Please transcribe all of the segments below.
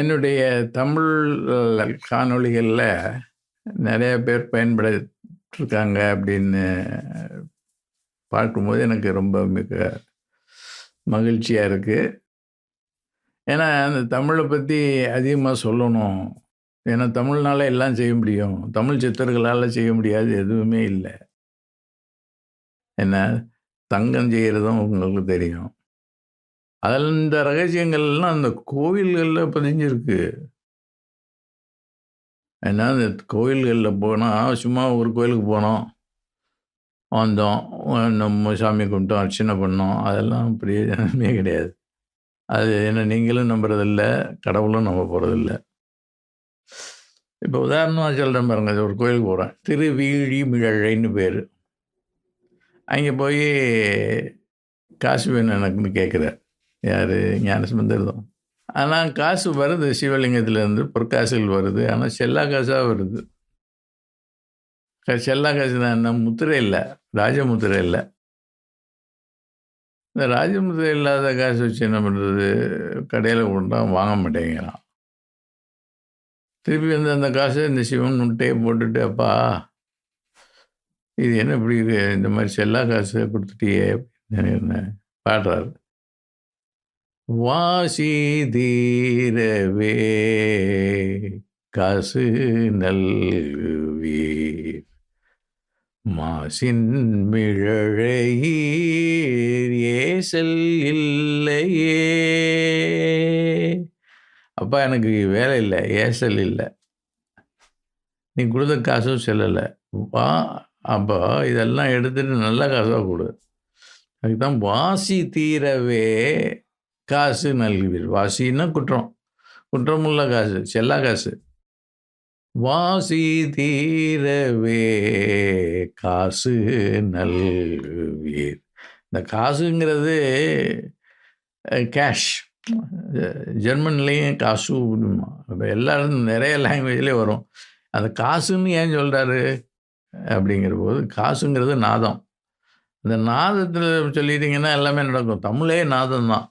என்னுடைய தமிழ் காணொளிகளில் நிறைய பேர் பயன்படுத்திருக்காங்க அப்படின்னு பார்க்கும்போது எனக்கு ரொம்ப மிக மகிழ்ச்சியாக இருக்குது ஏன்னா அந்த தமிழை பற்றி அதிகமாக சொல்லணும். ஏன்னா தமிழ்னால எல்லாம் செய்ய முடியும். தமிழ் சித்தர்களால் செய்ய முடியாது எதுவுமே இல்லை. என்ன தங்கம் செய்கிறதும் உங்களுக்கு தெரியும். அதில் இந்த ரகசியங்கள்லாம் அந்த கோவில்களில் பதிஞ்சிருக்கு. ஏன்னா இந்த கோவில்களில் போனால் சும்மா ஒரு கோயிலுக்கு போனோம். வந்தோம். நம்ம சாமி கும்பிட்டோம் அர்ச்சனை பண்ணோம். அதெல்லாம் பிரயோஜனமே கிடையாது. அது என்ன நீங்களும் நம்புறதில்ல கடவுளும் நம்ப போகிறதில்ல இப்போ உதாரணமாக சொல்கிறேன் பாருங்க ஒரு கோயிலுக்கு போகிறேன் திருவீழிமிழழைன்னு பேர். அங்கே போய் காசு வேணும் எனக்குன்னு கேட்குறார். யார்? ஞானசம்பந்தர் தான் ஆனால் காசு வருது. சிவலிங்கத்திலேருந்து பொற்காசுகள் வருது. ஆனால் செல்லா காசாக வருது. செல்லா காசு தான். என்ன முத்திரை இல்லை. ராஜமுத்திரை இல்லை. இந்த ராஜமுத்திரை இல்லாத காசு வச்சு என்ன பண்ணுறது கடையில் கொண்டா வாங்க மாட்டேங்கிறான். திருப்பி வந்து அந்த காசை இந்த சிவன் முட்டையை போட்டுட்டு அப்பா இது என்ன இப்படி இருக்கு? இந்த மாதிரி செல்லா காசு கொடுத்துட்டியே அப்படின்னு பாடுறாரு. வாசி தீரவே காசு நல்வீர் மாசின் மிழழையீர் ஏசல் இல்லையே. அப்பா எனக்கு வேலை இல்லை ஏசல் இல்லை. நீ கொடுத்த காசும் செல்லலை. வா அப்போ இதெல்லாம் எடுத்துட்டு நல்ல காசாக கொடு. அதுக்கு தான் வாசி தீரவே காசு நல்குவீர் வாசின்னா குற்றம். குற்றமுள்ள காசு செல்லா காசு. வாசி தீரவே காசு நல்குவீர் இந்த காசுங்கிறது கேஷ் ஜெர்மன்லேயும் காசு இப்போ எல்லாரும் நிறைய லாங்குவேஜ்லேயே வரும். அந்த காசுன்னு ஏன் சொல்கிறாரு அப்படிங்கிற போது காசுங்கிறது நாதம். இந்த நாதத்தில் சொல்லிட்டீங்கன்னா எல்லாமே நடக்கும். தமிழே நாதம் தான்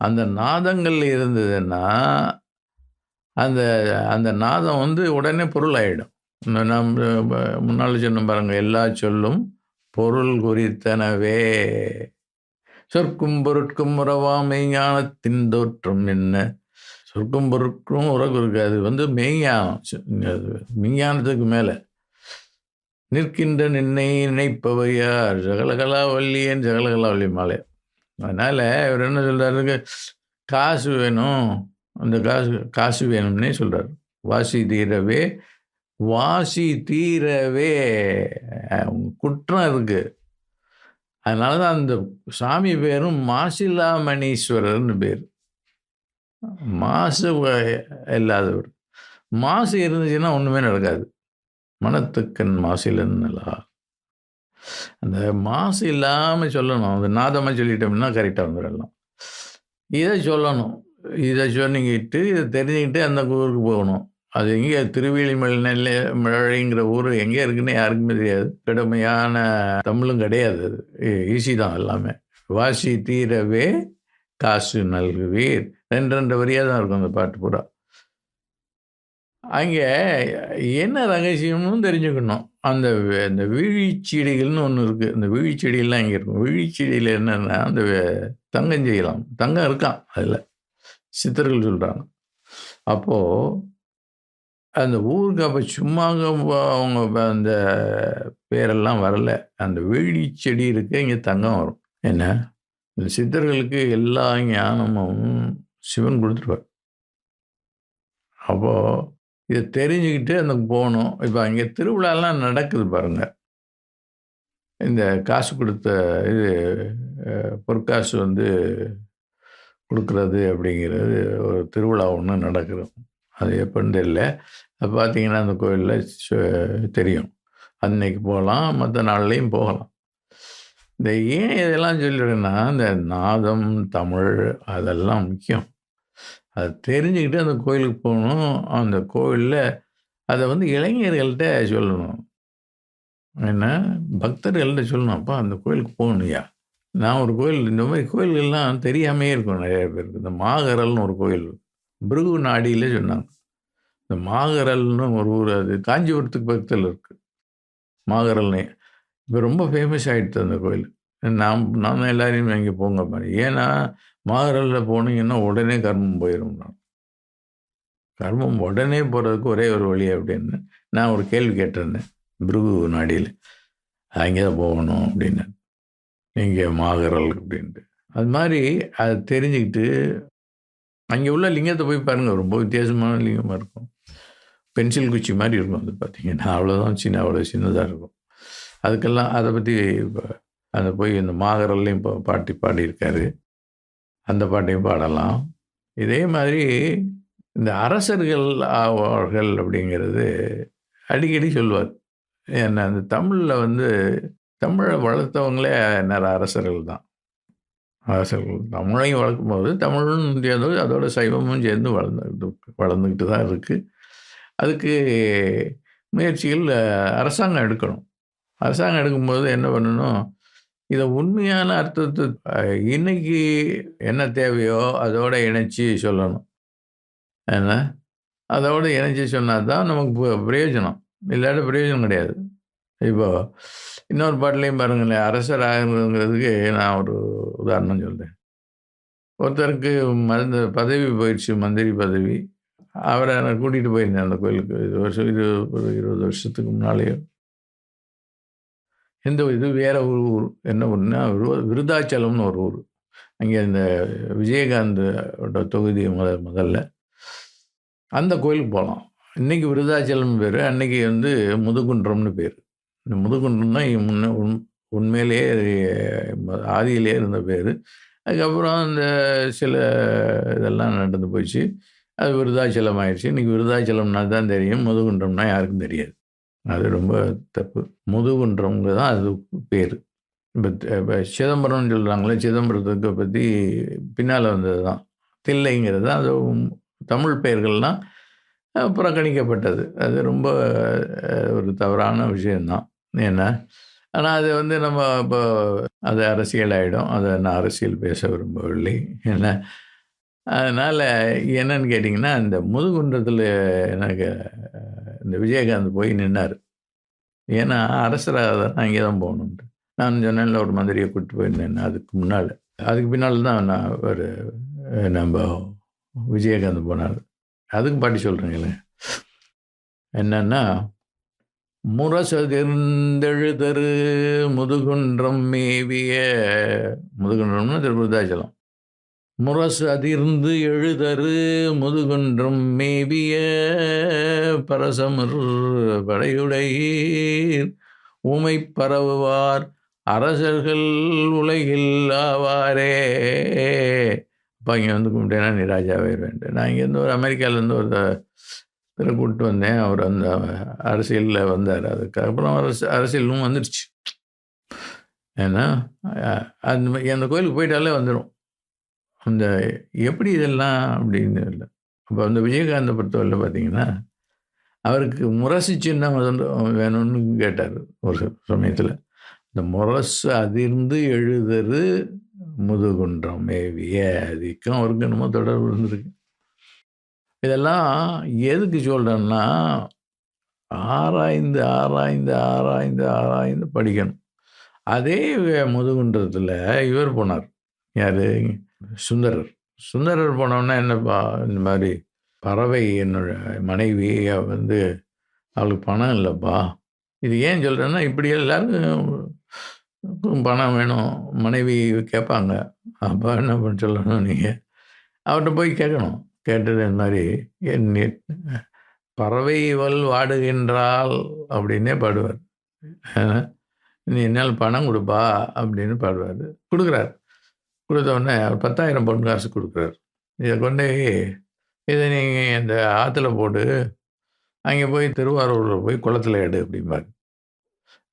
அந்த நாதங்கள் இருந்ததுன்னா அந்த அந்த நாதம் வந்து உடனே பொருள் ஆகிடும் நம்ம முன்னால் சொன்ன பாருங்க எல்லா சொல்லும் பொருள் குறித்தனவே. சொற்கும் பொருட்கும் உறவா மெய்ஞானத்தின் தோற்றம் என்ன? சொற்கும் பொருட்கும் உறவு இருக்கு. அது வந்து மெய்ஞானம். மெய்ஞானத்துக்கு மேலே. நிற்கின்ற நின்னை நினைப்பவையார் ஜகலகலா வள்ளியன் ஜகலகலா வள்ளி மாலை அதனால் இவர் என்ன சொல்கிறாரு காசு வேணும். அந்த காசு காசு வேணும்னே சொல்கிறார் வாசி தீரவே வாசி தீரவே. குற்றம் இருக்குது அதனால தான் அந்த சாமி பேரும் மாசிலாமணீஸ்வரர்னு பேர். மாசு இல்லாதவர். மாசு இருந்துச்சுன்னா ஒன்றுமே நடக்காது. மனத்துக்கண் மாசிலன்னலா அந்த மாசு இல்லாமல் சொல்லணும். அந்த நாதமாக சொல்லிட்டோம்னா கரெக்டாக வந்துடலாம். இதை சொல்லணும். இதை சொன்னிக்கிட்டு இதை தெரிஞ்சுக்கிட்டு அந்த ஊருக்கு போகணும். அது எங்கே? திருவேலிமலை நெல்ல மழைங்கிற ஊர் எங்கே இருக்குன்னு யாருக்குமே தெரியாது. கடுமையான தமிழும் கிடையாது அது. ஈஸி தான் எல்லாமே. வாசி தீரவே காசு நல்குவீர். ரெண்டு ரெண்டு வரியாக தான் இருக்கும் அந்த பாட்டு பூரா. அங்கே என்ன ரகசியம்னு தெரிஞ்சுக்கணும். அந்த அந்த விழிச்செடிகள்னு ஒன்று இருக்குது அந்த விழிச்செடியெல்லாம் இங்கே இருக்கும்? விழிச்செடியில் என்னென்னா அந்த தங்கம் செய்யலாம். தங்கம் இருக்கான் அதில். சித்தர்கள் சொல்கிறாங்க அப்போது அந்த ஊருக்கு அப்போ சும்மா அவங்க அந்த பேரெல்லாம் வரல. அந்த வேடி செடி இங்கே தங்கம் வரும். என்ன? இந்த சித்தர்களுக்கு எல்லா ஞானமும் சிவன் கொடுத்துருவார் அப்போது இதை தெரிஞ்சுக்கிட்டு அந்த போகணும் இப்போ அங்கே திருவிழாலாம் நடக்குது பாருங்கள் இந்த காசு கொடுத்த இது பொற்காசு வந்து கொடுக்குறது அப்படிங்கிறது ஒரு திருவிழா ஒன்று நடக்குது. அது எப்போன்னு தெரியல. அது பார்த்தீங்கன்னா அந்த கோயிலில் தெரியும். அன்னைக்கு போகலாம் மற்ற நாள்லேயும் போகலாம். இந்த ஏன் இதெல்லாம் சொல்லிடுறேன்னா இந்த நாதம் தமிழ் அதெல்லாம் முக்கியம். அதை தெரிஞ்சுக்கிட்டு அந்த கோயிலுக்கு போகணும். அந்த கோவிலில் அதை வந்து இளைஞர்கள்ட்ட சொல்லணும். என்ன? பக்தர்கள்ட்ட சொல்லணும். அப்பா அந்த கோயிலுக்கு போகணுயா நான் ஒரு கோயில் இந்த மாதிரி கோயில்கள்லாம் தெரியாமே இருக்கும் நிறைய பேருக்கு. இந்த மாகரல்னு ஒரு கோயில் பிருகு நாடியிலே சொன்னாங்க. இந்த மாகரல்னு ஒரு ஊர் அது காஞ்சிபுரத்துக்கு பக்கத்தில் இருக்கு. மாகரல்னே. இப்போ ரொம்ப ஃபேமஸ் ஆகிடுது அந்த கோயில். நாம் நாம எல்லாரையும் அங்கே போங்க பாரு. ஏன்னா மாகரலில் போனீங்கன்னா உடனே கர்மம் போயிடும் நான். கர்மம் உடனே போகிறதுக்கு ஒரே ஒரு வழி அப்படின்னு நான் ஒரு கேள்வி கேட்டிருந்தேன் பிருகு நாடியில். அங்கே தான் போகணும் அப்படின்னு. இங்கே மாகரல் அப்படின்ட்டு. அது மாதிரி அதை தெரிஞ்சுக்கிட்டு அங்கே உள்ள லிங்கத்தை போய் பாருங்கள் ரொம்ப வித்தியாசமான லிங்கமாக இருக்கும். பென்சில் குச்சி மாதிரி இருக்கும் அது பார்த்தீங்கன்னா. அவ்வளோதான் சின்ன அவ்வளோ சின்னதாக இருக்கும். அதுக்கெல்லாம் அதை பற்றி அதை போய் இந்த மாகரல்லையும் இப்போ பாட்டி பாடியிருக்காரு. அந்த பாட்டையும் பாடலாம். இதே மாதிரி இந்த அரசர்கள் ஆவார்கள் அப்படிங்கிறது அடிக்கடி சொல்லுவார் ஏன்னா அந்த தமிழில் வந்து தமிழை வளர்த்தவங்களே நிறைய அரசர்கள் தான். அரசர்கள். தமிழையும் வளர்க்கும் போது தமிழும் சேர்ந்து அதோட சைவமும் சேர்ந்து வளர்ந்து வளர்ந்துக்கிட்டு தான் இருக்குது அதுக்கு முயற்சிகள் அரசாங்கம் எடுக்கணும். அரசாங்கம் எடுக்கும்போது என்ன பண்ணணும்? இதை உண்மையான அர்த்தத்தை இன்னைக்கு என்ன தேவையோ அதோட இணைச்சி சொல்லணும். ஏன்னா அதோட இணைச்சி சொன்னால் தான் நமக்கு பிரயோஜனம். இல்லாட்ட பிரயோஜனம் கிடையாது. இப்போ இன்னொரு பாட்டிலையும் பாருங்களேன் அரசர் ஆகுங்கிறதுக்கு நான் ஒரு உதாரணம் சொல்கிறேன் ஒருத்தருக்கு மருந்து பதவி போயிடுச்சு மந்திரி பதவி. அவரை நான் கூட்டிகிட்டு போயிருந்தேன் அந்த கோயிலுக்கு. இது வருஷம் இது ஒரு இருபது வருஷத்துக்கு முன்னாலேயோ. எந்த இது வேற ஒரு ஊர். என்ன ஊர்னா விருதாச்சலம்னு ஒரு ஊர். அங்கே இந்த விஜயகாந்த் தொகுதி முத முதல்ல. அந்த கோயிலுக்கு போகலாம். இன்றைக்கி விருதாச்சலம் பேர் அன்னைக்கு வந்து முதுகுன்றம்னு பேர். இந்த முதுகுன்றம் தான் முன்ன உண் உண்மையிலேயே ஆதியிலே இருந்த பேர். அதுக்கப்புறம் அந்த சில இதெல்லாம் நடந்து போச்சு. அது விருதாச்சலம் ஆயிடுச்சு. இன்றைக்கி விருதாச்சலம்னா தான் தெரியும் முதுகுன்றம்னா யாருக்கும் தெரியாது. அது ரொம்ப தப்பு. முதுகுன்றவங்க தான் அது பேர். இப்போ இப்போ சிதம்பரம்னு சொல்கிறாங்களே சிதம்பரத்துக்கு பற்றி பின்னால் வந்தது தான். தில்லைங்கிறது தான் அது தமிழ் பெயர்கள்லாம் புறக்கணிக்கப்பட்டது. அது ரொம்ப ஒரு தவறான விஷயந்தான் ஏன்னா ஆனால் அது வந்து நம்ம இப்போ அது அரசியல் ஆகிடும் அதை நான் அரசியல் பேச விரும்பவில்லை. ஏன்னா அதனால் என்னன்னு கேட்டிங்கன்னா இந்த முதுகுன்றத்தில் எனக்கு இந்த விஜயகாந்த் போய் நின்னார். ஏன்னா அரசராக தான் அங்கே தான் போகணுன்ட்டு நான் சொன்னேன்ல ஒரு மந்திரியை கூப்பிட்டு போயிருந்தேன். அதுக்கு முன்னால். அதுக்கு பின்னால் தான் நான் ஒரு நம்ம விஜயகாந்த் போனார். அதுக்கு பாட்டி சொல்கிறேங்களே என்னன்னா முரசதிர்ந்தெழுதரு முதுகுன்றம் மேவிய முதுகுன்றம்னு திருவிருதாச்சலம் முரசு அதிர்ந்து எழுதரு முதுகுன்றும் மேவிய பரசமர் படையுடையீர். உமை பரவுவார் அரசர்கள் உலகில் ஆவாரே. அப்போ இங்கே வந்து கும்பிட்டேன்னா நீ ராஜாவாயிருவேன் நான் இங்கேருந்து ஒரு அமெரிக்காவிலேருந்து ஒரு இதில் கூப்பிட்டு வந்தேன். அவர் அந்த அரசியலில் வந்தார். அதுக்கப்புறம் அரசு அரசியலும் வந்துடுச்சு ஏன்னா அந்த அந்த கோயிலுக்கு போயிட்டாலே வந்துடும் அந்த எப்படி இதெல்லாம் அப்படின்னு இல்லை. அப்போ அந்த விஜயகாந்தை பொறுத்தவரை பார்த்தீங்கன்னா அவருக்கு முரசு சின்னம் வேணும்னு கேட்டார் ஒரு சமயத்தில். இந்த முரசு அதிர்ந்து எழுதுறது முதுகுன்றம் மேவிய அதிகம் அவருக்கு என்னமோ தொடர்பு இருந்திருக்கு. இதெல்லாம் எதுக்கு சொல்கிறேன்னா ஆராய்ந்து ஆராய்ந்து ஆராய்ந்து ஆராய்ந்து படிக்கணும். அதே முதுகுன்றத்தில் இவர் போனார். யார்? சுந்தரர். சுந்தரர் போனோன்னா என்னப்பா இந்த மாதிரி பறவை என்னோட மனைவி வந்து அவளுக்கு பணம் இல்லைப்பா. இது ஏன் சொல்கிறேன்னா இப்படி எல்லாருக்கும் பணம் வேணும். மனைவி கேட்பாங்க. அப்போ என்ன பண்ண சொல்லணும் நீங்கள் அவர்கிட்ட போய் கேட்கணும். கேட்டது இந்த மாதிரி என் பறவைவல் வாடுகின்றால் அப்படின்னே பாடுவார். நீ என்னால் பணம் கொடுப்பா அப்படின்னு பாடுவார். கொடுக்குறாரு. கொடுத்த உடனே அவர் பத்தாயிரம் பொன் காசு கொடுக்குறாரு. இதை கொண்டு இதை நீங்கள் இந்த ஆற்றுல போட்டு அங்கே போய் திருவாரூரில் போய் குளத்தில் எடு அப்படிம்பாரு.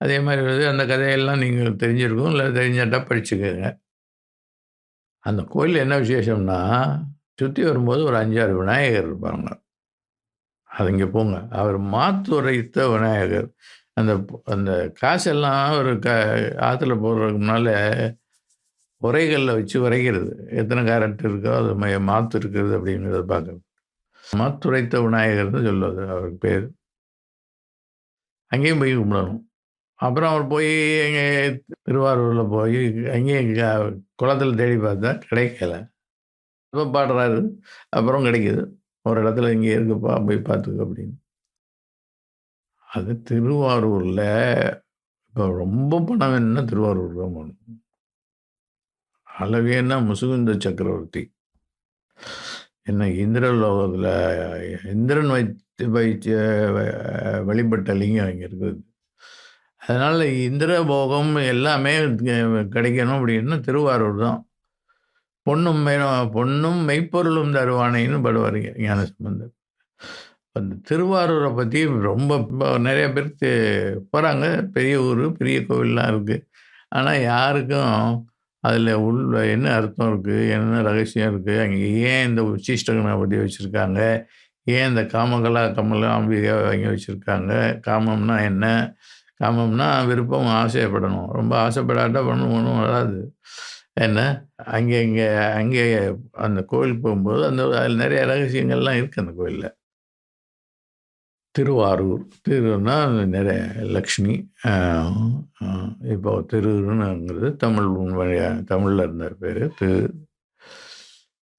அதே மாதிரி வந்து அந்த கதையெல்லாம் நீங்கள் தெரிஞ்சிருக்கும் இல்லை தெரிஞ்சாட்டா படிச்சுக்கோங்க. அந்த கோயில் என்ன விசேஷம்னா சுற்றி வரும்போது ஒரு அஞ்சாறு விநாயகர் இருப்பாங்க. அது இங்கே போங்க. அவர் மாத்துரைத்த விநாயகர். அந்த அந்த காசெல்லாம் ஒரு க ஆற்றுல போடுறதுக்கு முன்னால் உரைகளில் வச்சு உரைக்கிறது. எத்தனை கேரட் இருக்கோ அது மைய இருக்கிறது அப்படிங்கிறத பார்க்குறது. மாத்துரைத்த விநாயகர்னு சொல்லுவது அவருக்கு பேர். அங்கேயும் போய் கும்பிடணும். அப்புறம் அவர் போய் எங்கே திருவாரூரில் போய் அங்கேயும் குளத்தில் குளத்துல தேடி பார்த்தா கிடைக்கல. அப்போ பாடுறாரு. அப்புறம் கிடைக்கிது. ஒரு இடத்துல இங்கே இருக்குப்பா போய் பார்த்துக்க அப்படின்னு. அது திருவாரூரில் இப்போ ரொம்ப பணம் வேணும்னா திருவாரூர் தான் போகணும்? அழகேன்னா முசுகுந்த சக்கரவர்த்தி. என்ன இந்திரலோகத்தில் இந்திரன் வைத்து வைத்து வழிபட்ட லிங்கம் இங்கே இருக்குது. அதனால் இந்திர போகம் எல்லாமே கிடைக்கணும் அப்படின்னா திருவாரூர் தான். பொண்ணும் பொண்ணும் மெய்ப்பொருளும் தருவானைன்னு படுவார் ஞான சம்பந்தர் அந்த திருவாரூரை பற்றி ரொம்ப இப்போ நிறைய பேர் போகிறாங்க பெரிய ஊர் பெரிய கோவில்லாம் இருக்குது ஆனால் யாருக்கும் அதில் உள்ள என்ன அர்த்தம் இருக்குது என்ன ரகசியம் இருக்குது அங்கே ஏன் இந்த உச்சிஷ்டகனை வச்சுருக்காங்க? ஏன் இந்த காமகலா கமலா அம்பிகை வாங்கி வச்சுருக்காங்க? காமம்னா என்ன? காமம்னா விருப்பம் ஆசைப்படணும். ரொம்ப ஆசைப்படாட்டா பண்ணணும் ஒன்றும் வராது. என்ன? அங்கே இங்கே அங்கே அந்த கோயிலுக்கு போகும்போது அந்த அதில் நிறைய ரகசியங்கள்லாம் இருக்குது அந்த கோயிலில். திருவாரூர் திருன்னா நிறைய லக்ஷ்மி இப்போ திருங்கிறது தமிழ் வழியாக தமிழில் இருந்தார் பேர் திரு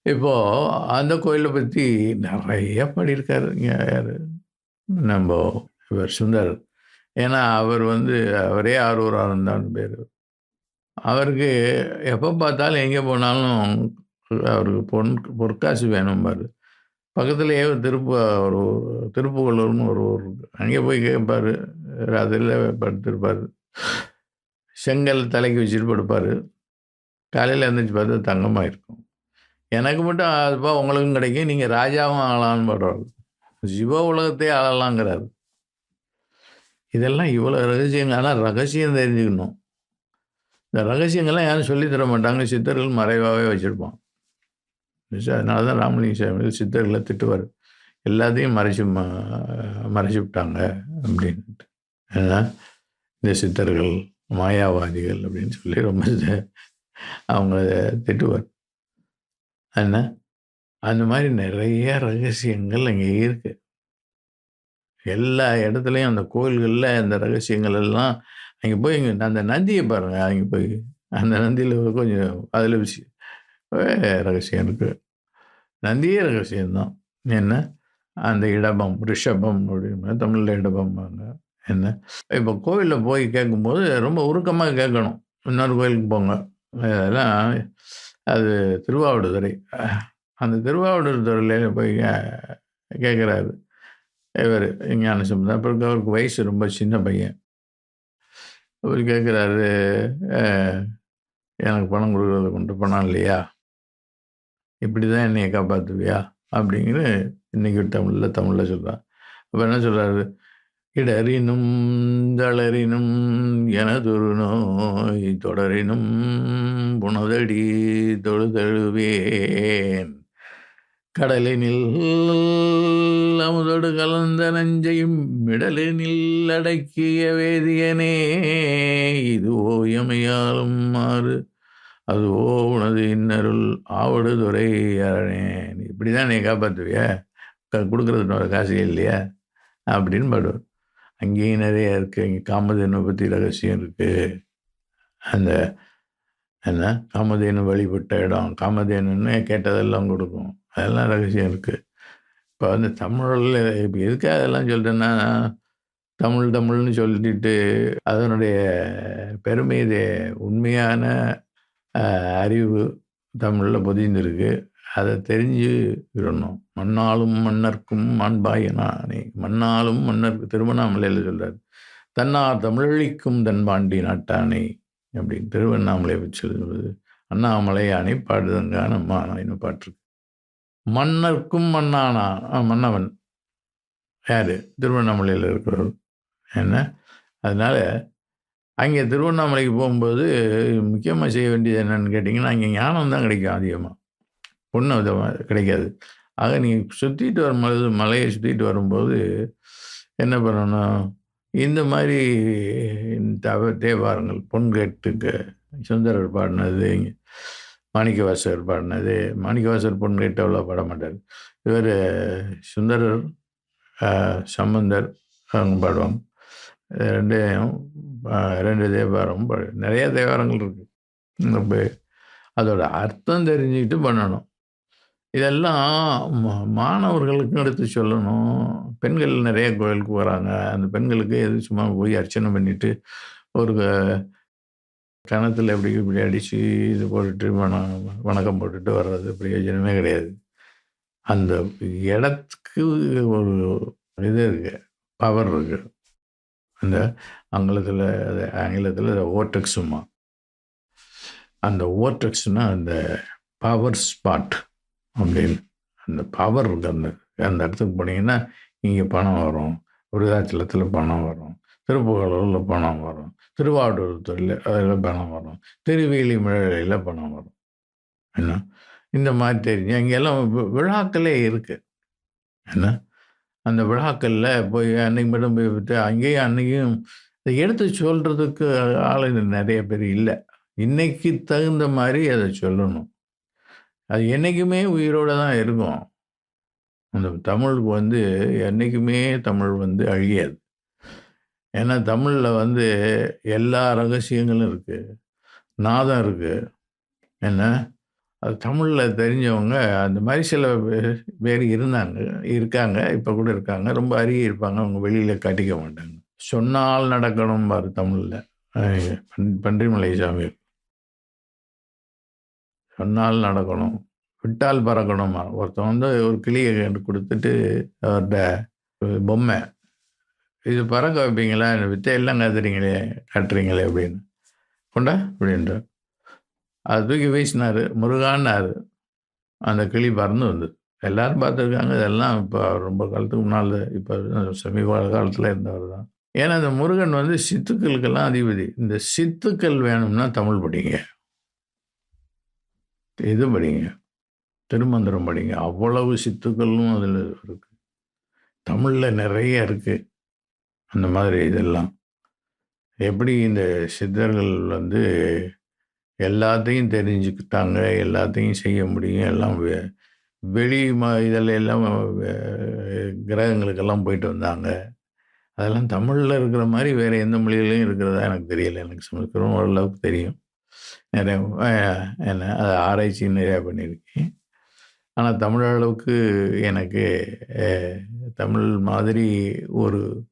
இப்போது அந்த கோயிலை பற்றி நிறைய பாடியிருக்காரு. இங்கே யார்? நம்ம இவர் சுந்தர். ஏன்னா அவர் வந்து அவரே ஆர்வராக இருந்தான்னு பேர். அவருக்கு எப்போ பார்த்தாலும் எங்கே போனாலும் அவருக்கு பொன் பொற்காசு வேணும் பாரு. பக்கத்துலேயே ஒரு ஒரு திருப்புகலூர்னு ஒரு ஊர் அங்கே போய் கேட்பார். அதில் படுத்திருப்பார். செங்கல் தலைக்கு வச்சுட்டு படுப்பார். காலையில் எழுந்திரிச்சு பார்த்தா தங்கமாக இருக்கும் எனக்கு மட்டும் அதுப்பா உங்களுக்கும் கிடைக்கும். நீங்கள் ராஜாவும் ஆளான்னு பாடுவார். சிவ உலகத்தையே ஆளலாங்கிறாரு. இதெல்லாம் இவ்வளோ ரகசியங்கள் ஆனால் ரகசியம் தெரிஞ்சுக்கணும். இந்த ரகசியங்கள்லாம் யாரும் சொல்லித் தர மாட்டாங்க. சித்தர்கள் மறைவாகவே வச்சுருப்பான் அதனால தான் ராமலிங்க சாமி சித்தர்களை திட்டுவார். எல்லாத்தையும் மறைச்சு ம மறைச்சு விட்டாங்க அப்படின்ட்டு ஏன்னா இந்த சித்தர்கள் மாயாவாதிகள் அப்படின்னு சொல்லி ரொம்ப இது- அவங்க திட்டுவார். என்ன? அந்த மாதிரி நிறைய ரகசியங்கள் அங்கே இருக்கு. எல்லா இடத்துலையும் அந்த கோயில்களில் அந்த ரகசியங்கள் எல்லாம் அங்கே போய் இங்கே அந்த நந்தியை பாருங்கள் அங்கே போய். அந்த நந்தியில் கொஞ்சம் அதில் விஷயம் ரகசியம் இருக்குது நந்தியே ரகசியம்தான் என்ன? அந்த இடபம் ரிஷபம் அப்படின்னு. தமிழில் இடபம்பாங்க என்ன? இப்போ கோவிலில் போய் கேட்கும்போது ரொம்ப உருக்கமாக கேட்கணும். இன்னொரு கோயிலுக்கு போங்க. அதெல்லாம் அது திருவாவடுதுறை. அந்த திருவாவடுதுறையில் போய் கேட்குறாரு இவர் ஞான சம்பந்தம் அப்புறம் அவருக்கு வயசு ரொம்ப சின்ன பையன். அவர் கேட்குறாரு எனக்கு பணம் கொடுக்குறத கொண்டு பணம் இல்லையா? இப்படி தான் என்னைய காப்பாற்றுவியா அப்படிங்கிற இன்னைக்கு தமிழில் தமிழில் சொல்கிறான் அப்போ என்ன சொல்கிறாரு இடறினும் தளரினும் எனதொரு நோய் தொடரினும் புனதடி தொழுதழுவேன். கடலினில் அமுதோடு கலந்த நஞ்சையும் மிடலினில் அடக்கிய வேதியனே இது ஓயமையாலும் மாறு அது ஓ உனது இன்னருள் ஆவடு துறை அரணேன் இப்படி தான் நீ காப்பாற்றுவியா கொடுக்குறது காசு இல்லையா? அப்படின்னு பாடுவார். அங்கேயும் நிறைய இருக்குது இங்கே காமதேனு பற்றி ரகசியம் இருக்குது அந்த என்ன? காமதேனு வழிபட்ட இடம். காமதேனுன்னு கேட்டதெல்லாம் கொடுக்கும். அதெல்லாம் ரகசியம் இருக்குது இப்போ வந்து தமிழில் இப்போ எதுக்காக அதெல்லாம் சொல்கிறேன்னா தமிழ் தமிழ்னு சொல்லிட்டு அதனுடைய பெருமை இது. அறிவு தமிழில் பொதிந்திருக்கு. அதை தெரிஞ்சுக்கிடணும் மண்ணாலும் மன்னர்க்கும் மாண்பாயனானே மண்ணாலும் மன்னர்க்கு திருவண்ணாமலையில் சொல்கிறார் தன்னார் தமிழழிக்கும் தன்பாண்டி நாட்டானே அப்படின்னு திருவண்ணாமலையை வச்சு சொல்வது அண்ணாமலை அணை பாடுதங்கான மானாயின்னு பாட்டுருக்கு. மன்னர்க்கும் மன்னானா? மன்னவன். யார்? திருவண்ணாமலையில் இருக்கிறவர். என்ன? அதனால் அங்கே திருவண்ணாமலைக்கு போகும்போது முக்கியமாக செய்ய வேண்டியது என்னென்னு கேட்டிங்கன்னா அங்கே ஞானம் தான் கிடைக்கும் அதிகமாக பொண்ணு விதமாக கிடைக்காது. ஆக நீங்கள் சுற்றிட்டு வரும்போது மலையை சுற்றிட்டு வரும்போது என்ன பண்ணணும்? இந்த மாதிரி தவ தேவாரங்கள் பொன் கேட்டுக்கு சுந்தரர் பாடினது மாணிக்கவாசர் பாடினது. மாணிக்கவாசர் பொண்ணு அவ்வளோ பாட மாட்டார். இவர் சுந்தரர் சம்பந்தர் அவங்க பாடுவாங்க. ரெண்டையும் ரெண்டு தேவாரம் நிறைய தேவாரங்கள் இருக்குது அதோட அர்த்தம் தெரிஞ்சுக்கிட்டு பண்ணணும். இதெல்லாம் மா- மாணவர்களுக்கும் எடுத்து சொல்லணும். பெண்கள் நிறைய கோயிலுக்கு வராங்க அந்த பெண்களுக்கு எது சும்மா போய் அர்ச்சனை பண்ணிட்டு ஒரு கணத்தில் எப்படி இப்படி அடித்து இது போட்டுட்டு வண வணக்கம் போட்டுட்டு வர்றது பிரயோஜனமே கிடையாது. அந்த இடத்துக்கு ஒரு இது இருக்குது பவர் இருக்குது அந்த ஆங்கிலத்தில் அது ஆங்கிலத்தில் ஓட்டக்ஸுமா அந்த ஓட்டக்ஸ்னா அந்த பவர் ஸ்பாட் அப்படின்னு. அந்த பவர் இருக்கு அந்த அந்த இடத்துக்கு போனீங்கன்னா இங்கே பணம் வரும். விருதாச்சலத்தில் பணம் வரும். திருப்புகலூரில் பணம் வரும். திருவாவூரத்தில் அதில் பணம் வரும். திருவேலி மழையில் பணம் வரும். என்ன? இந்த மாதிரி தெரிஞ்சு அங்கெல்லாம் விழாக்களே இருக்கு. என்ன? அந்த விழாக்களில் போய் அன்னைக்கு மட்டும் போய் விட்டு அங்கேயும் அன்னைக்கும் இதை எடுத்து சொல்கிறதுக்கு ஆளுங்க நிறைய பேர் இல்லை. இன்னைக்கு தகுந்த மாதிரி அதை சொல்லணும். அது என்றைக்குமே உயிரோட தான் இருக்கும். அந்த தமிழுக்கு வந்து என்றைக்குமே தமிழ் வந்து அழியாது. ஏன்னா தமிழில் வந்து எல்லா ரகசியங்களும் இருக்குது நாதம் இருக்குது என்ன? அது தமிழில் தெரிஞ்சவங்க அந்த மாதிரி சில பே- பேர் இருந்தாங்க இருக்காங்க இப்போ கூட இருக்காங்க. ரொம்ப அருகே இருப்பாங்க. அவங்க வெளியில் காட்டிக்க மாட்டாங்க. சொன்னால் நடக்கணும் பாரு தமிழில். பன்றிமலை சாமி. சொன்னால் நடக்கணும். விட்டால் பறக்கணுமா? ஒருத்தன் வந்து ஒரு கிளியை கண்டு கொடுத்துட்டு அவர்கிட்ட பொம்மை. இது பறக்க வைப்பீங்களா? வித்தையெல்லாம் காத்துறீங்களே காட்டுறீங்களே அப்படின்னு. கொண்டா அப்படின்ற அது தூக்கி வீசினார். முருகான்னாரு. அந்த கிளி பறந்து வந்தது. எல்லாரும் பார்த்துருக்காங்க. இதெல்லாம் இப்போ ரொம்ப காலத்துக்கு முன்னால் இப்போ சமீப காலத்தில் இருந்தவர் தான். ஏன்னா அந்த முருகன் வந்து சித்துக்களுக்கெல்லாம் அதிபதி. இந்த சித்துக்கள் வேணும்னா தமிழ் படிங்க. இது படிங்க. திருமந்திரம் படிங்க. அவ்வளவு சித்துக்களும் அதில் இருக்குது தமிழில் நிறைய இருக்குது அந்த மாதிரி இதெல்லாம். எப்படி இந்த சித்தர்கள் வந்து எல்லாத்தையும் தெரிஞ்சுக்கிட்டாங்க எல்லாத்தையும் செய்ய முடியும் எல்லாம் வெ- வெளி ம இதில் எல்லாம் வெ- கிரகங்களுக்கெல்லாம் போயிட்டு வந்தாங்க. அதெல்லாம் தமிழில் இருக்கிற மாதிரி வேறு எந்த மொழியிலையும் இருக்கிறதா எனக்கு தெரியல. எனக்கு சமஸ்கிருதம் ஓரளவுக்கு தெரியும். நிறைய என்ன அதை ஆராய்ச்சி நிறையா பண்ணியிருக்கேன். ஆனால் தமிழ் அளவுக்கு எனக்கு தமிழ் மாதிரி ஒரு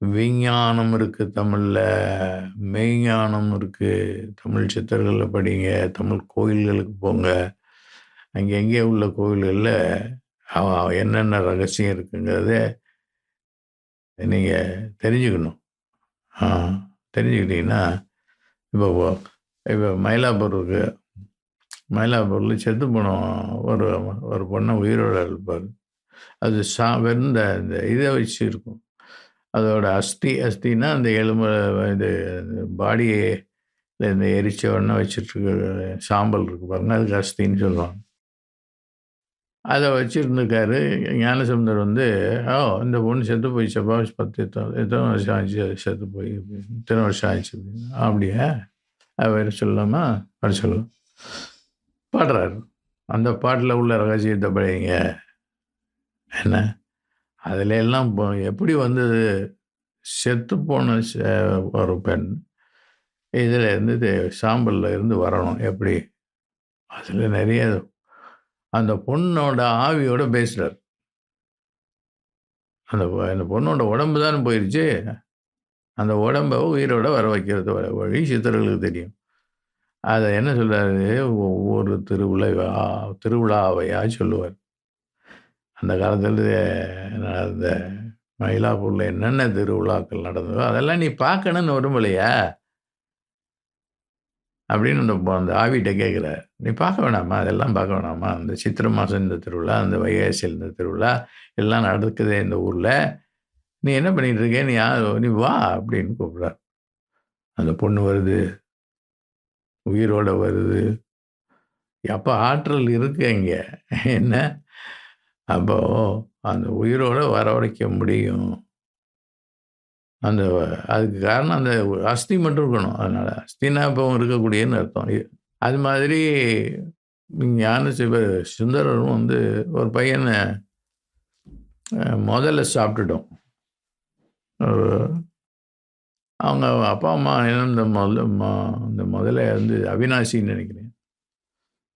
விஞ்ஞானம் இருக்குது தமிழில். மெய்ஞானம் இருக்குது தமிழ் சித்தர்களில் படிங்க. தமிழ் கோயில்களுக்கு போங்க. அங்கே எங்கே உள்ள கோயில்களில் என்னென்ன ரகசியம் இருக்குங்கிறத நீங்கள் தெரிஞ்சுக்கணும். தெரிஞ்சுக்கிட்டிங்கன்னா தெரிஞ்சுக்கிட்டீங்கன்னா இப்போ இப்போ மயிலாப்பூர் இருக்கு. மயிலாப்பூரில் செத்து போன ஒரு ஒரு பொண்ணை உயிரோட இருப்பார் அது சா வெறுந்த இந்த இதை வச்சு இருக்கும். அதோட அஸ்தி அஸ்தினா அந்த எலும்பு இது பாடியை இந்த எரிச்ச உடனே வச்சுட்ருக்க சாம்பல் இருக்கு பாருங்க அதுக்கு அஸ்தின்னு சொல்லுவாங்க. அதை வச்சுருந்துருக்காரு. ஞானசமுந்தர் வந்து ஓ இந்த பொண்ணு செத்து போய் செப்பா பத்து எத்தனை எத்தனை வருஷம் ஆச்சு செத்து போய் இத்தனை வருஷம் ஆச்சு அப்படின்னு. அப்படியா? அது வேறு சொல்லலாமா? வர சொல்லலாம் பாடுறாரு. அந்த பாட்டில் உள்ள ரகசியத்தை படிங்க. என்ன? அதுல எல்லாம் எப்படி வந்தது? செத்து போன ச- ஒரு பெண் இதில் இருந்து சாம்பலில் இருந்து வரணும். எப்படி? அதில் நிறைய அந்த பொண்ணோட ஆவியோட பேசுகிறார் அந்த அந்த பொண்ணோட உடம்பு தானே போயிடுச்சு அந்த உடம்பை உயிரோட வர வைக்கிறது வழி சித்தர்களுக்கு தெரியும். அதை என்ன சொல்கிறாரு ஒவ்வொரு திருவிழா திருவிழாவையா சொல்லுவார். அந்த காலத்தில் அந்த மயிலாப்பூரில் என்னென்ன திருவிழாக்கள் நடந்ததோ அதெல்லாம் நீ பார்க்கணும்னு வரும் இல்லையா அப்படின்னு அந்த அந்த ஆவிட்ட கேட்குறாரு. நீ பார்க்க வேணாமா? அதெல்லாம் பார்க்க வேணாமா? அந்த சித்திரை மாதம் இந்த திருவிழா அந்த வைகாசியில் இந்த திருவிழா எல்லாம் நடக்குதே இந்த ஊரில். நீ என்ன பண்ணிகிட்டு இருக்க? நீ நீ வா அப்படின்னு கூப்பிட்றார். அந்த பொண்ணு வருது. உயிரோட வருது. எப்போ ஆற்றல் இருக்கு இங்கே என்ன? அப்போ அந்த உயிரோட வரவழைக்க முடியும். அந்த அதுக்கு காரணம் அந்த அஸ்தி மட்டும் இருக்கணும். அதனால் அஸ்தினா இப்போ இருக்கக்கூடியன்னு அர்த்தம். அது மாதிரி ஞான சிவ சுந்தரரும் வந்து ஒரு பையனை முதல்ல சாப்பிட்டுட்டோம். அவங்க அப்பா அம்மா என்ன இந்த முதல்ல இந்த முதல்ல வந்து அவினாசின்னு நினைக்கிறேன்.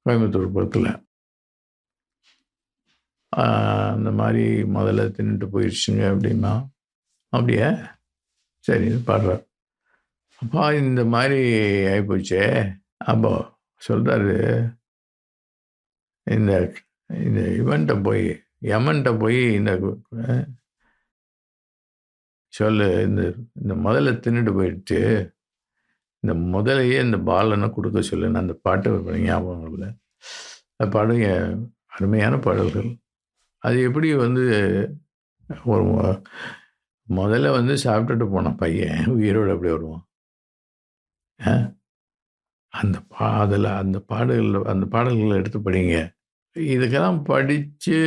கோயம்புத்தூர் பக்கத்தில். அந்த மாதிரி முதல்ல தின்னுட்டு போயிடுச்சுங்க அப்படின்னா அப்படியே சரி பாடுறார். அப்பா இந்த மாதிரி ஆகிப்போச்சே அப்போ சொல்கிறாரு இந்த இந்த இவன்கிட்ட போய் யமன்கிட்ட போய் இந்த சொல்லு இந்த இந்த முதல்ல தின்னுட்டு போயிடுச்சு. இந்த முதலையே இந்த பாலனை கொடுக்க சொல்லு நான் அந்த பாட்டு இப்ப ஞாபகம் இல்லை அந்த அருமையான பாடல்கள். அது எப்படி வந்து ஒரு முதல்ல வந்து சாப்பிட்டுட்டு போனான் பையன் உயிரோடு எப்படி வருவான். அந்த பா அதில் அந்த பாடல்கள் அந்த பாடல்களை எடுத்து படிங்க. இதுக்கெல்லாம் படித்து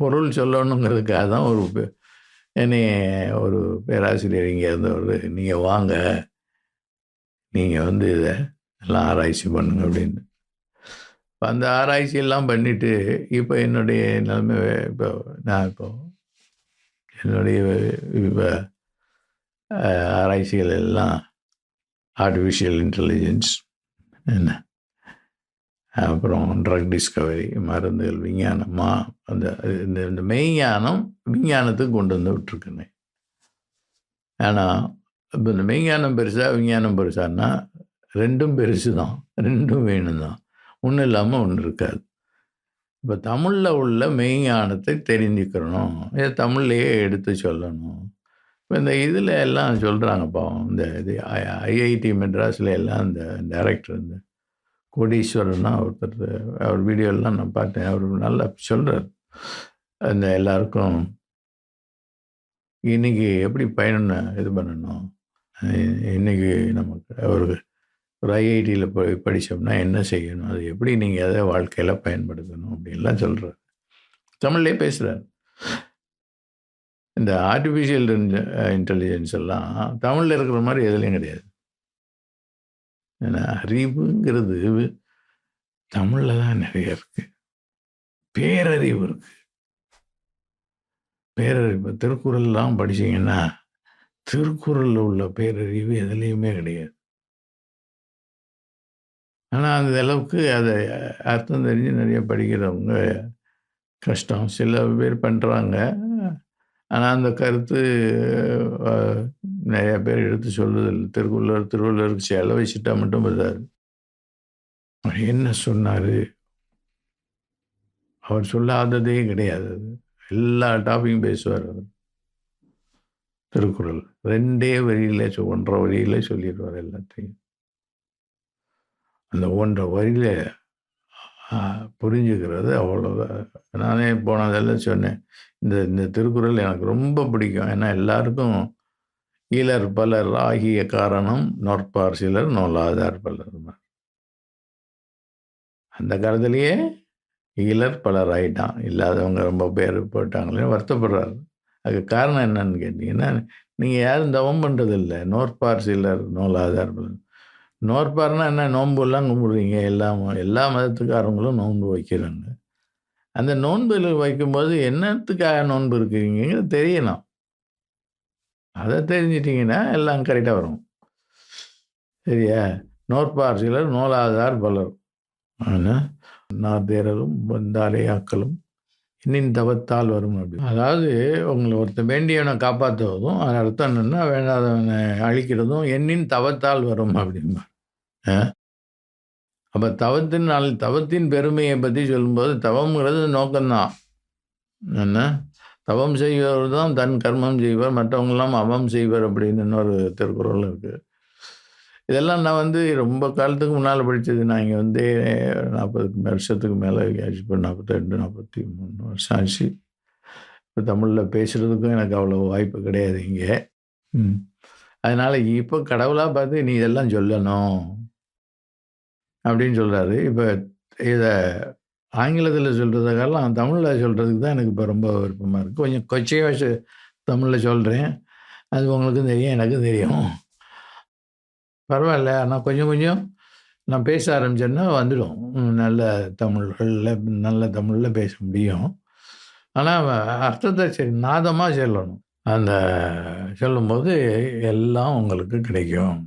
பொருள் சொல்லணுங்கிறதுக்காக தான் ஒரு என்னை என்னைய ஒரு பேராசிரியர் இங்கே இருந்தவர் நீங்கள் வாங்க. நீங்கள் வந்து இதை எல்லாம் ஆராய்ச்சி பண்ணுங்க அப்படின்னு அந்த ஆராய்ச்சியெல்லாம் பண்ணிவிட்டு இப்போ என்னுடைய நிலைமை இப்போ நான் இப்போ என்னுடைய இப்போ ஆராய்ச்சிகள் எல்லாம் ஆர்டிஃபிஷியல் இன்டெலிஜென்ஸ் என்ன? அப்புறம் ட்ரக் டிஸ்கவரி மருந்துகள் விஞ்ஞானமா அந்த இந்த இந்த மெய்ஞானம் விஞ்ஞானத்துக்கு கொண்டு வந்து விட்டுருக்குன்னு ஆனால் இப்போ இந்த மெய்ஞானம் பெருசா விஞ்ஞானம் பெருசான்னா ரெண்டும் பெருசு தான் ரெண்டும் வேணும் தான் ஒன்றும் இல்லாமல் ஒன்று இருக்காது. இப்போ தமிழில் உள்ள மெய்ஞானத்தை தெரிஞ்சுக்கிறணும் இதை தமிழ்லையே எடுத்து சொல்லணும். இப்போ இந்த இதில் எல்லாம் சொல்கிறாங்க பாவம் இந்த இது ஐஐடி மெட்ராஸில் எல்லாம் இந்த டைரக்டர் இந்த கோடீஸ்வரன்னா ஒருத்தர் அவர் வீடியோலாம் நான் பார்த்தேன். அவர் நல்லா சொல்கிறார் அந்த எல்லாருக்கும் இன்றைக்கி எப்படி பயணம் இது பண்ணணும்? இன்றைக்கி இன்னைக்கு நமக்கு ஒரு ஒரு ஐஐடியில் போய் படித்தோம்னா என்ன செய்யணும்? அது எப்படி நீங்கள் அதை வாழ்க்கையில் பயன்படுத்தணும் அப்படின்லாம் சொல்கிறார் தமிழ்லேயே பேசுகிறார் இந்த ஆர்டிஃபிஷியல் இன்டெலிஜென்ஸ் எல்லாம் தமிழில் இருக்கிற மாதிரி எதுலேயும் கிடையாது. ஏன்னா அறிவுங்கிறது தமிழில் தான் நிறைய இருக்கு. பேரறிவு இருக்கு. பேரறிவு திருக்குறள்லாம் படிச்சீங்கன்னா திருக்குறளில் உள்ள பேரறிவு எதுலேயுமே கிடையாது. ஆனால் அந்த அளவுக்கு அதை அர்த்தம் தெரிஞ்சு நிறைய படிக்கிறவங்க கஷ்டம். சில பேர் பண்ணுறாங்க ஆனால் அந்த கருத்து நிறையா நிறைய பேர் எடுத்து சொல்லுதில்லை திருக்குறள் திருவள்ளுவருக்கு செலவு வச்சுட்டா மட்டும் பத்தாது என்ன சொன்னார்? அவர் சொல்லாததே கிடையாது. அது எல்லா டாப்பிக்கும் பேசுவார் அவர். திருக்குறள். ரெண்டே வரியில் ஒன்றரை வரியில சொல்லிடுவார் எல்லாத்தையும். அந்த ஒன்றரை வரியில் புரிஞ்சுக்கிறது அவ்வளோதான் நானே போனதெல்லாம் சொன்னேன். இந்த இந்த திருக்குறள் எனக்கு ரொம்ப பிடிக்கும். ஏன்னா எல்லாருக்கும் ஈழர் பலர் ஆகிய காரணம் நொற்பார் சிலர் நோலாதார் பலர். அந்த காலத்திலேயே ஈலர் பலர் ஆகிட்டான் இல்லாதவங்க ரொம்ப பேர் போட்டாங்களே வருத்தப்படுறாரு. அதுக்கு காரணம் என்னன்னு கேட்டிங்கன்னா நீங்கள் யாரும் தவம் பண்ணுறதில்ல நோற்பார் சிலர் நோலாதார் பலர். நோற்பார்னா என்ன? நோன்புலாம் கும்பிடுறீங்க. எல்லா ம- எல்லா மதத்துக்காரங்களும் நோன்பு வைக்கிறாங்க. அந்த நோன்பு வைக்கும்போது என்னத்துக்காக நோன்பு இருக்கிறீங்கிறது தெரியணும். அதை தெரிஞ்சிட்டிங்கன்னா எல்லாம் கரெக்டாக வரும். சரியா? நோற்பார் சிலர் நோலாதார் பலர். ஆனால் நாதேரரும் வந்தாரையாக்களும் இன்னின் தவத்தால் வரும் அப்படி. அதாவது உங்களை ஒருத்தன் வேண்டியவனை காப்பாற்றுவதும் அது அர்த்தம் என்னென்னா வேண்டாதவனை அழிக்கிறதும் என்னின் தவத்தால் வரும் ஆ? அப்போ தவத்தின் நாள் தவத்தின் பெருமையை பற்றி சொல்லும்போது தவம்ங்கிறது நோக்கம்தான். என்ன? தவம் செய்வர் தான் தன் கர்மம் செய்வர் மற்றவங்கெல்லாம் அவம் செய்வர் அப்படின்னு இன்னொரு திருக்குறள் இருக்குது இதெல்லாம் நான் வந்து ரொம்ப காலத்துக்கு முன்னால் படித்தது நான் இங்கே வந்து நாற்பதுக்கு வருஷத்துக்கு மேலே ஆச்சு இப்போ நாற்பத்தெண்டு நாற்பத்தி மூணு வருஷம் ஆச்சு. இப்போ தமிழில் பேசுகிறதுக்கும் எனக்கு அவ்வளோ வாய்ப்பு கிடையாது இங்கே. ம். அதனால் இப்போ கடவுளாக பார்த்து நீ இதெல்லாம் சொல்லணும். அப்படின்னு சொல்கிறாரு இப்போ இதை ஆங்கிலத்தில் சொல்கிறதுக்கெல்லாம் தமிழில் சொல்கிறதுக்கு தான் எனக்கு இப்போ ரொம்ப விருப்பமாக இருக்குது கொஞ்சம் கொச்சையாக தமிழில் சொல்கிறேன் அது உங்களுக்கும் தெரியும் எனக்கும் தெரியும். பரவாயில்ல. ஆனால் கொஞ்சம் கொஞ்சம் நான் பேச ஆரம்பிச்சேன்னா வந்துடும். நல்ல தமிழ்களில் நல்ல தமிழில் பேச முடியும். ஆனால் அர்த்தத்தை சரி நாதமாக சொல்லணும். அந்த சொல்லும்போது எல்லாம் உங்களுக்கு கிடைக்கும்.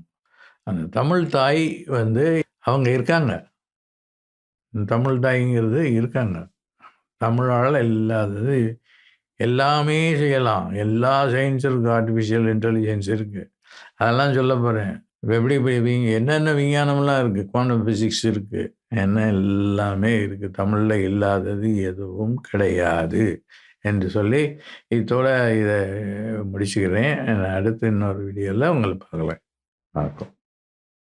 அந்த தமிழ் தாய் வந்து அவங்க இருக்காங்க. தமிழ் தாய்ங்கிறது இருக்காங்க. தமிழால் இல்லாதது எல்லாமே செய்யலாம். எல்லா சயின்ஸும் இருக்குது ஆர்டிஃபிஷியல் இன்டெலிஜென்ஸ் இருக்குது அதெல்லாம் சொல்ல போகிறேன் இப்போ எப்படி இப்படி விங் என்னென்ன விஞ்ஞானம்லாம் இருக்குது குவாண்டம் ஃபிசிக்ஸ் இருக்குது என்ன எல்லாமே இருக்குது தமிழில் இல்லாதது எதுவும் கிடையாது என்று சொல்லி இதோட இதை முடிச்சுக்கிறேன். அடுத்து இன்னொரு வீடியோவில் உங்களை பார்க்கலாம். வணக்கம்.